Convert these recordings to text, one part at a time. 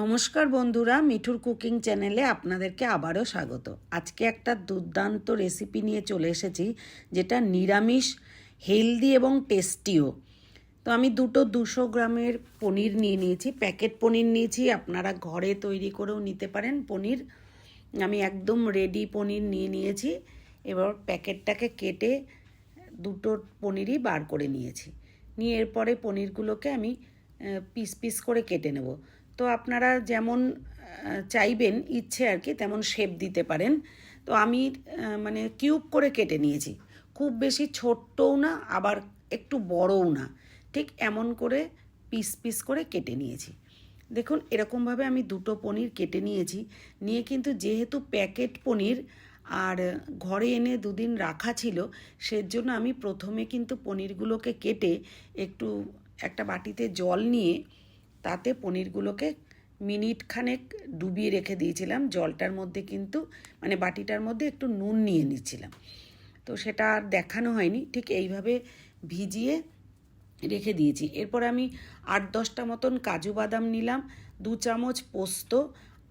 নমস্কার বন্ধুরা, মিঠুর কুকিং চ্যানেলে আপনাদেরকে আবারও স্বাগত। আজকে একটা দুর্দান্ত রেসিপি নিয়ে চলে এসেছি, যেটা নিরামিষ, হেলদি এবং টেস্টিও। তো আমি দুটো দুশো গ্রামের পনির নিয়ে নিয়েছি, প্যাকেট পনির নিয়েছি, আপনারা ঘরে তৈরি করেও নিতে পারেন পনির। আমি একদম রেডি পনির নিয়ে নিয়েছি, এবার প্যাকেটটাকে কেটে দুটো পনিরই বার করে নিয়েছি। নিয়ে এরপরে পনিরগুলোকে আমি পিস পিস করে কেটে নেব। তো আপনারা যেমন চাইবেন ইচ্ছে আর কি, তেমন শেপ দিতে পারেন। তো আমি মানে কিউব করে কেটে নিয়েছি। খুব বেশি ছোট্টও না, আবার একটু বড়ও না। ঠিক এমন করে পিস পিস করে কেটে নিয়েছি। দেখুন, এরকমভাবে আমি দুটো পনির কেটে নিয়েছি। নিয়ে কিন্তু যেহেতু প্যাকেট পনির, আর ঘরে এনে দুদিন রাখা ছিল, সেজন্য আমি প্রথমে কিন্তু পনিরগুলোকে কেটে একটু একটা বাটিতে জল নিয়ে তাতে পনিরগুলোকে মিনিট খানেক ডুবিয়ে রেখে দিয়েছিলাম। জলটার মধ্যে কিন্তু মানে বাটিটার মধ্যে একটু নুন নিয়ে নিচ্ছিলাম। তো সেটা আর দেখানো হয়নি। ঠিক এইভাবে ভিজিয়ে রেখে দিয়েছি। এরপর আমি আট দশটা মতন কাজু বাদাম নিলাম, দু চামচ পোস্ত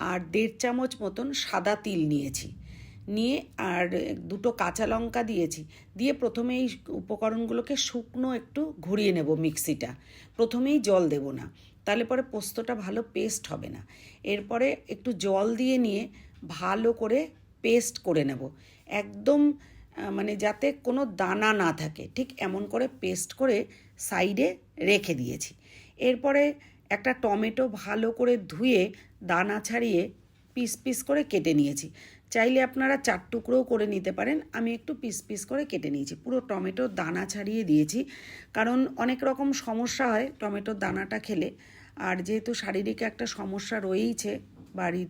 আর দেড় চামচ মতন সাদা তিল নিয়েছি। নিয়ে আর দুটো কাঁচা লঙ্কা দিয়েছি। দিয়ে প্রথমে এই উপকরণগুলোকে শুকনো একটু ঘুরিয়ে নেব মিক্সিটা। প্রথমেই জল দেব না। তাহলে পরে পোস্তটা ভালো পেস্ট হবে না। এরপরে একটু জল দিয়ে নিয়ে ভালো করে পেস্ট করে নেব। একদম মানে যাতে কোনো দানা না থাকে। ঠিক এমন করে পেস্ট করে সাইডে রেখে দিয়েছি। এরপরে একটা টমেটো ভালো করে ধুয়ে দানা ছাড়িয়ে পিস পিস করে কেটে নিয়েছি। চাইলে আপনারা চার টুকরোও করে নিতে পারেন। আমি একটু পিস পিস করে কেটে নিয়েছি। পুরো টমেটোর দানা ছাড়িয়ে দিয়েছি। কারণ অনেক রকম সমস্যা হয় টমেটোর দানাটা খেলে। আর যেহেতু শারীরিক একটা সমস্যা রয়েইছে বাড়ির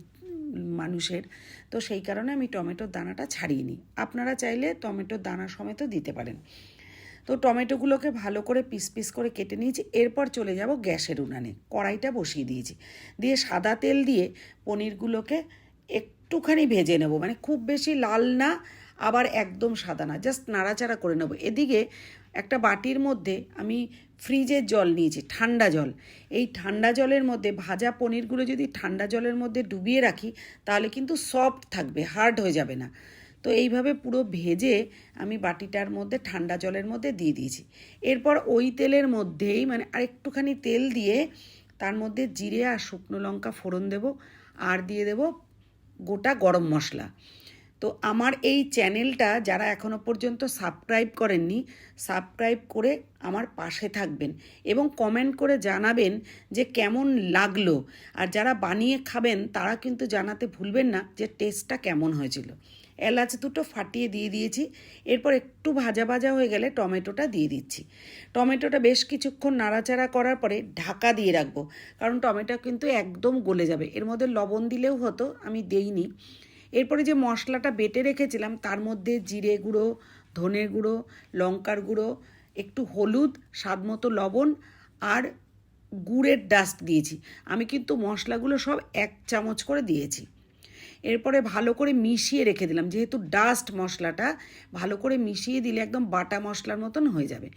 মানুষের, তো সেই কারণে আমি টমেটোর দানাটা ছাড়িয়ে নিই। আপনারা চাইলে টমেটোর দানা সমেত দিতে পারেন। তো টমেটোগুলোকে ভালো করে পিস পিস করে কেটে নিয়েছি, এরপর চলে যাব গ্যাসের উনানে। কড়াইটা বসিয়ে দিয়েছি। দিয়ে সাদা তেল দিয়ে পনিরগুলোকে একটুখানি ভেজে নেব। মানে খুব বেশি লাল না, আবার একদম সাদা না, জাস্ট নাড়াচাড়া করে নেব। এদিকে একটা বাটির মধ্যে আমি ফ্রিজের জল নিয়েছি, ঠান্ডা জল। এই ঠান্ডা জলের মধ্যে ভাজা পনিরগুলো যদি ঠান্ডা জলের মধ্যে ডুবিয়ে রাখি, তাহলে কিন্তু সফট থাকবে, হার্ড হয়ে যাবে না। তো এইভাবে পুরো ভেজে আমি বাটিটার মধ্যে, ঠান্ডা জলের মধ্যে দিয়ে দিয়েছি। এরপর ওই তেলের মধ্যেই মানে আর একটুখানি তেল দিয়ে তার মধ্যে জিরে আর শুকনো লঙ্কা ফোড়ন দেব আর দিয়ে দেব গোটা গরম মশলা। তো আমার এই চ্যানেলটা যারা এখনও পর্যন্ত সাবস্ক্রাইব করেননি, সাবস্ক্রাইব করে আমার পাশে থাকবেন এবং কমেন্ট করে জানাবেন যে কেমন লাগল। আর যারা বানিয়ে খাবেন, তারা কিন্তু জানাতে ভুলবেন না যে টেস্টটা কেমন হয়েছিল। এলাচ দুটো ফাটিয়ে দিয়ে দিয়েছি, এরপর একটু ভাজা ভাজা হয়ে গেলে টমেটোটা দিয়ে দিচ্ছি। টমেটোটা বেশ কিছুক্ষণ নাড়াচাড়া করার পরে ঢাকা দিয়ে রাখব, কারণ টমেটো কিন্তু একদম গলে যাবে। এর মধ্যে লবণ দিলেও হতো, আমি দেইনি। এরপরে যে মশলাটা বেটে রেখেছিলাম, তার মধ্যে জিরে গুঁড়ো, ধনের গুঁড়ো, লঙ্কার গুঁড়ো, একটু হলুদ, স্বাদ মতো লবণ আর গুড়ের ডাস্ট দিয়েছি। আমি কিন্তু মশলাগুলো সব এক চামচ করে দিয়েছি। এরপরে ভালো করে মিশিয়ে রেখে দিলাম। যেহেতু ডাস্ট মশলাটা, ভালো করে মিশিয়ে দিলে একদম বাটা মশলার মতন হয়ে যাবে।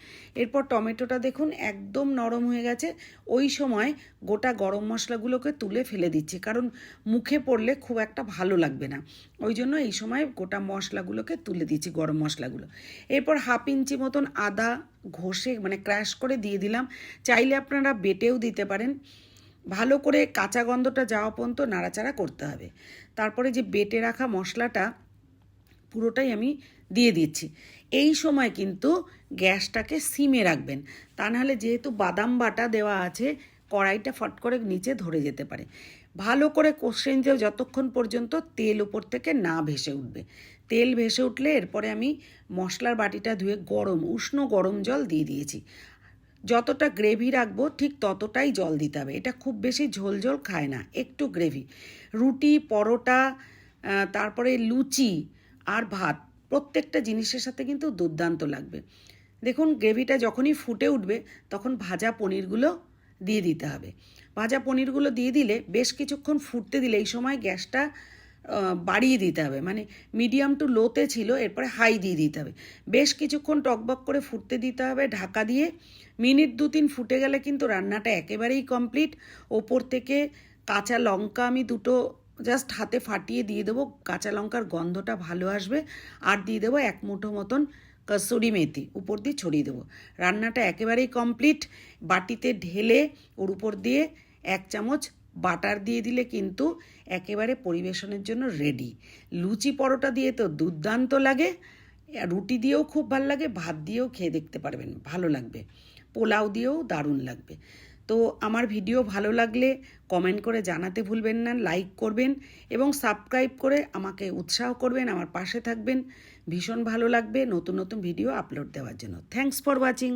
এরপর টমেটোটা দেখুন একদম নরম হয়ে গেছে। ওই সময় গোটা গরম মশলাগুলোকে তুলে ফেলে দিচ্ছি, কারণ মুখে পড়লে খুব একটা ভালো লাগবে না। ওই জন্য এই সময় গোটা মশলাগুলোকে তুলে দিচ্ছি, গরম মশলাগুলো। এরপর হাফ ইঞ্চি মতন আদা ঘষে মানে ক্র্যাশ করে দিয়ে দিলাম। চাইলে আপনারা বেটেও দিতে পারেন। ভালো করে কাঁচা গন্ধটা যাওয়া পর্যন্ত নাড়াচাড়া করতে হবে। তারপরে যে বেটে রাখা মশলাটা, পুরোটাই আমি দিয়ে দিচ্ছি। এই সময় কিন্তু গ্যাসটাকে সিমে রাখবেন। তা নাহলে যেহেতু বাদাম বাটা দেওয়া আছে, কড়াইটা ফট করে নিচে ধরে যেতে পারে। ভালো করে কষে নিতে যতক্ষণ পর্যন্ত তেল উপর থেকে না ভেসে উঠবে। তেল ভেসে উঠলে এরপরে আমি মশলার বাটিটা ধুয়ে গরম, উষ্ণ গরম জল দিয়ে দিয়েছি। যতটা গ্রেভি রাখব, ঠিক ততটাই জল দিতে হবে। এটা খুব বেশি ঝোল ঝোল খায় না, একটু গ্রেভি রুটি, পরোটা তারপরে লুচি আর ভাত, প্রত্যেকটা জিনিসের সাথে কিন্তু দুর্দান্ত লাগবে। দেখুন গ্রেভিটা যখনই ফুটে উঠবে, তখন ভাজা পনিরগুলো দিয়ে দিতে হবে। ভাজা পনিরগুলো দিয়ে দিলে বেশ কিছুক্ষণ ফুটতে দিলে, এই সময় গ্যাসটা বাড়িয়ে দিতে হবে। মানে মিডিয়াম টু লোতে ছিল, এরপরে হাই দিয়ে দিতে হবে। বেশ কিছুক্ষণ টকবক করে ফুটতে দিতে হবে, ঢাকা দিয়ে। মিনিট দু তিন ফুটে গেলে কিন্তু রান্নাটা একেবারেই কমপ্লিট ওপর থেকে কাঁচা লঙ্কা আমি দুটো জাস্ট হাতে ফাটিয়ে দিয়ে দেবো। কাঁচা লঙ্কার গন্ধটা ভালো আসবে। আর দিয়ে দেবো এক মুঠো মতন কসুরি মেথি, উপর দিয়ে ছড়িয়ে দেবো। রান্নাটা একেবারেই কমপ্লিট বাটিতে ঢেলে ওর উপর দিয়ে এক চামচ বাটার দিয়ে দিলে কিন্তু একেবারে পরিবেশনের জন্য রেডি লুচি পরোটা দিয়ে তো দুর্দান্ত লাগে রুটি দিয়েও খুব ভালো লাগে, ভাত দিয়েও খেয়ে দেখতে পারবেন, ভালো লাগবে। পোলাও দিয়েও দারুণ লাগবে। তো আমার ভিডিও ভালো লাগলে কমেন্ট করে জানাতে ভুলবেন না লাইক করবেন এবং সাবস্ক্রাইব করে আমাকে উৎসাহ করবেন, আমার পাশে থাকবেন। ভীষণ ভালো লাগবে নতুন নতুন ভিডিও আপলোড দেওয়ার জন্য। Thanks for watching